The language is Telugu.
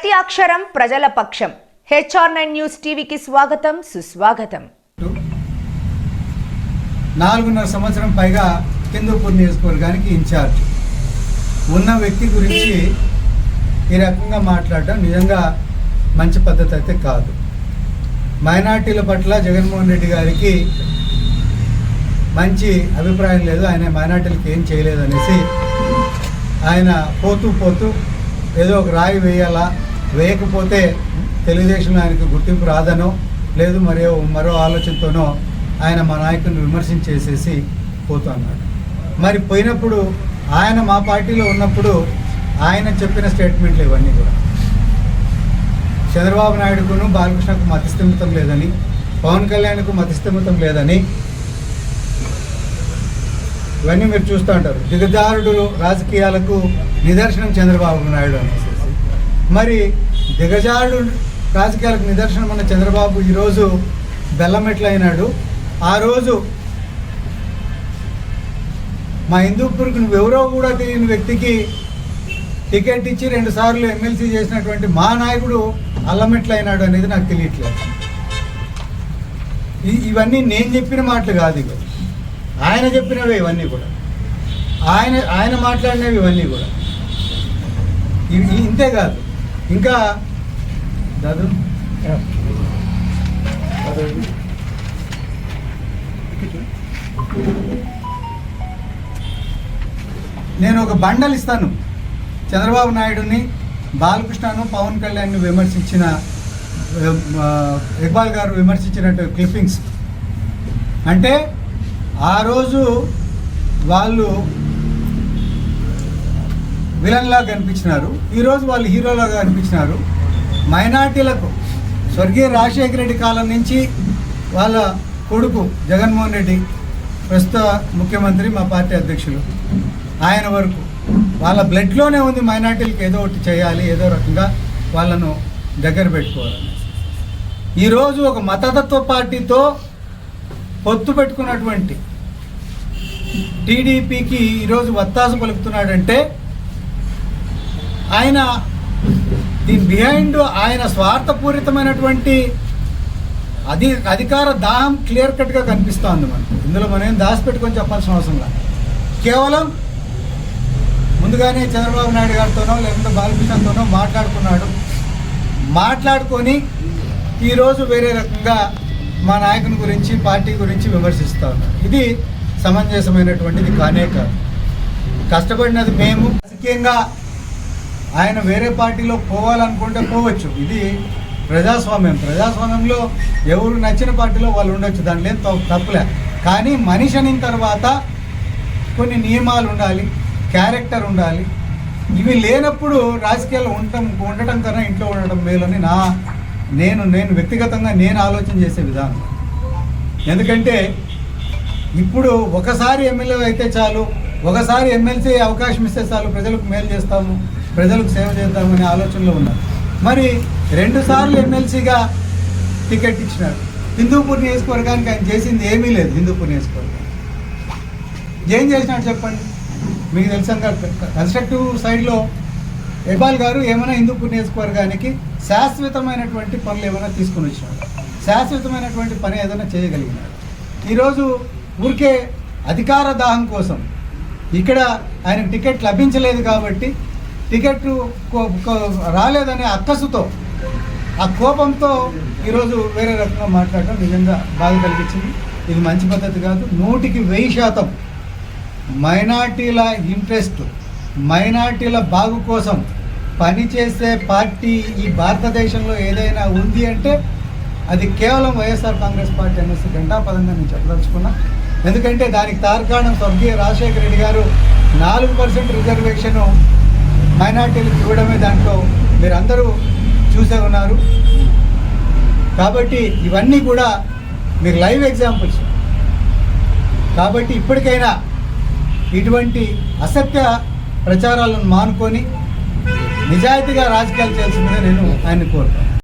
ప్రతి అక్షరం ప్రజల పక్షం. హెచ్ఆర్ నైన్ న్యూస్ టీవీకి స్వాగతం సుస్వాగతం. నాలుగున్నర సంవత్సరం పైగా హిందూపూర్ నియోజకవర్గానికి ఇన్ఛార్జ్. ఉన్న వ్యక్తి గురించి ఈ రకంగా మాట్లాడటం నిజంగా మంచి పద్ధతి అయితే కాదు. మైనార్టీల పట్ల జగన్మోహన్ రెడ్డి గారికి మంచి అభిప్రాయం లేదు. ఆయన మైనార్టీలకు ఏం చేయలేదు అనేసి ఆయన పోతూ పోతూ ఏదో ఒక రాయి వేయాలా వేయకపోతే తెలుగుదేశం ఆయనకు గుర్తింపు రాదనో లేదు మరో మరో ఆలోచనతోనో ఆయన మా నాయకుని విమర్శించేసేసి పోతూ మరి పోయినప్పుడు ఆయన మా పార్టీలో ఉన్నప్పుడు ఆయన చెప్పిన స్టేట్మెంట్లు ఇవన్నీ కూడా. చంద్రబాబు నాయుడుకును బాలకృష్ణకు మతిస్థిమితం లేదని పవన్ కళ్యాణ్కు మతిస్థిమితం లేదని ఇవన్నీ మీరు చూస్తూ ఉంటారు. దిగజారుడు రాజకీయాలకు నిదర్శనం చంద్రబాబు నాయుడు అనేసి మరి దిగజాడు రాజకీయాలకు నిదర్శనం ఉన్న చంద్రబాబు ఈరోజు బెల్లమెట్లయినాడు. ఆ రోజు మా హిందూపూర్కి నువ్వెవరో కూడా తెలియని వ్యక్తికి టికెట్ ఇచ్చి రెండుసార్లు ఎమ్మెల్సీ చేసినటువంటి మా నాయకుడు అల్లమెట్లయినాడు అనేది నాకు తెలియట్లేదు. ఇవన్నీ నేను చెప్పిన మాటలు కాదు ఇక ఆయన చెప్పినవే ఇవన్నీ కూడా. ఆయన ఆయన మాట్లాడినవి ఇవన్నీ కూడా. ఇంతేకాదు ఇంతే కాదు. ఇంకా దాదు. నేను ఒక బండలు ఇస్తాను. చంద్రబాబు నాయుడుని బాలకృష్ణను పవన్ కళ్యాణ్ని విమర్శించిన ఇక్బాల్ గారు విమర్శించినట్టు క్లిప్పింగ్స్. అంటే ఆ రోజు వాళ్ళు విలన్లా కనిపించినారు. ఈరోజు వాళ్ళు హీరోలాగా కనిపించినారు మైనార్టీలకు స్వర్గీయ రాజశేఖర రెడ్డి కాలం నుంచి వాళ్ళ కొడుకు జగన్మోహన్ రెడ్డి ప్రస్తుత ముఖ్యమంత్రి మా పార్టీ అధ్యక్షులు ఆయన వరకు వాళ్ళ బ్లడ్లోనే ఉంది మైనార్టీలకు ఏదో ఒకటి చేయాలి ఏదో రకంగా వాళ్ళను దగ్గర పెట్టుకోవాలని ఈరోజు ఒక మతతత్వ పార్టీతో పొత్తు పెట్టుకున్నటువంటి టీడీపీకి ఈరోజు వత్తాసు పలుకుతున్నాడంటే ఆయన దీని బిహైండ్ ఆయన స్వార్థపూరితమైనటువంటి అది అధికార దాహం క్లియర్ కట్గా కనిపిస్తూ ఉంది మనకు. ఇందులో మనం ఏం దాచిపెట్టుకొని చెప్పాల్సిన అవసరం లేదు. కేవలం ముందుగానే చంద్రబాబు నాయుడు గారితోనో లేకుంటే బాలకృష్ణతోనో మాట్లాడుకున్నాడు. మాట్లాడుకొని ఈరోజు వేరే రకంగా మా నాయకుని గురించి పార్టీ గురించి విమర్శిస్తూ ఉన్నారు. ఇది సమంజసమైనటువంటిది కానే కాదు. కష్టపడినది మేము. రాజకీయంగా ఆయన వేరే పార్టీలో పోవాలనుకుంటే పోవచ్చు. ఇది ప్రజాస్వామ్యం. ప్రజాస్వామ్యంలో ఎవరు నచ్చిన పార్టీలో వాళ్ళు ఉండొచ్చు. దాంట్లో ఏం తప్పులే కానీ మనిషి అయిన తర్వాత కొన్ని నియమాలు ఉండాలి క్యారెక్టర్ ఉండాలి. ఇవి లేనప్పుడు రాజకీయాలు ఉండటం ఉండటం కన్నా ఇంట్లో ఉండటం మేలని నా నేను నేను వ్యక్తిగతంగా నేను ఆలోచన చేసే విధానం. ఎందుకంటే ఇప్పుడు ఒకసారి ఎమ్మెల్యే అయితే చాలు ఒకసారి ఎమ్మెల్సీ అవకాశం ఇస్తే చాలు ప్రజలకు మేలు చేస్తాము. ప్రజలకు సేవ చేద్దామనే ఆలోచనలో ఉన్నారు. మరి రెండు సార్లు ఎమ్మెల్సీగా టికెట్ ఇచ్చినారు. హిందూపూర్ నియోజకవర్గానికి ఆయన చేసింది ఏమీ లేదు హిందూపూర్ నియోజకవర్గం. ఏం చేసినాడు చెప్పండి? మీకు తెలుసా కన్స్ట్రక్టివ్ సైడ్లో ఎబాల్ గారు ఏమైనా హిందూపూర్ నియోజకవర్గానికి శాశ్వతమైనటువంటి పనులు ఏమైనా తీసుకుని వచ్చినాడు శాశ్వతమైనటువంటి పని ఏదైనా చేయగలిగినాడు ఈరోజు ఊరికే అధికార దాహం కోసం ఇక్కడ ఆయనకు టికెట్ లభించలేదు కాబట్టి టికెట్ కో- కో- రాలేదనే అక్కసుతో ఆ కోపంతో ఈరోజు వేరే రకంగా మాట్లాడటం నిజంగా బాధ కలిగించింది. ఇది మంచి పద్ధతి కాదు. నూటికి వెయ్యి శాతం మైనార్టీల ఇంట్రెస్ట్ మైనార్టీల బాగు కోసం పనిచేసే పార్టీ ఈ భారతదేశంలో ఏదైనా ఉంది అంటే అది కేవలం వైఎస్ఆర్ కాంగ్రెస్ పార్టీ అనేసి ఘంటాపదంగా నేను చెప్పదలుచుకున్నా. ఎందుకంటే దానికి తార్కాణం స్వర్గీయ రాజశేఖర రెడ్డి గారు నాలుగు పర్సెంట్ రిజర్వేషన్ మైనార్టీలకు ఇవ్వడమే దాంట్లో మీరందరూ చూసే ఉన్నారు. కాబట్టి ఇవన్నీ కూడా మీరు లైవ్ ఎగ్జాంపుల్స్. కాబట్టి ఇప్పటికైనా ఇటువంటి అసత్య ప్రచారాలను మానుకొని నిజాయితీగా రాజకీయాలు చేయాల్సిందిగా నేను ఆయన కోరుతాను.